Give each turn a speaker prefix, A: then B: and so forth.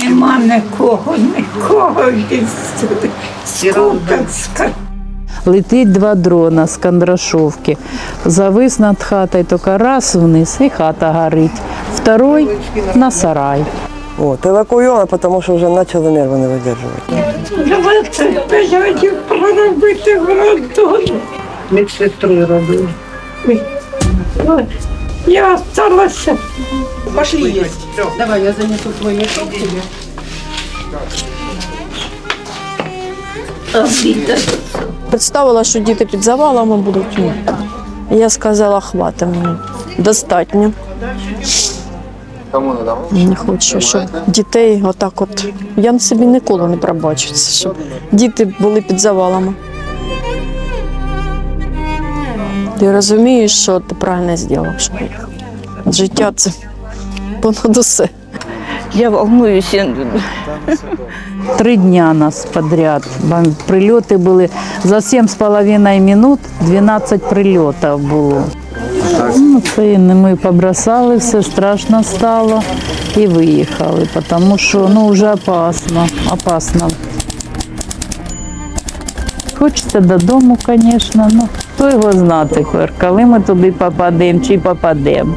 A: Нема нікого, нікого Скутовська.
B: Летить два дрона з Кондрашовки. Завис над хатою, тільки раз вниз, і хата горить. Второй на сарай.
C: Вот, эвакуировано, потому что уже начали нервы не выдерживать.
A: 25 років проробити в роддомі.
D: Медсестрою робила.
A: Я осталася.
D: Пошли есть. Давай, я занесу твой мешок тебе.
A: обідати.
E: Представила, що діти під завалами будуть. Ні. Я сказала, хватить мені. Достатньо.
F: Кому не дамо?
E: Не хочу, щоб дітей отак от. Я собі ніколи не пробачу це, щоб діти були під завалами. Ти розумієш, що ти правильно зробив. що Життя це понад усе.
G: Я волнуюся.
B: Три дня нас подряд. Прильоти були за 7,5 минут 12 прильотів було. Ну, це ми побросали, все страшно стало і виїхали, тому що ну, вже опасно, опасно. Хочеться додому, звісно, ну хто його знати, коли ми туди попадемо чи попадемо.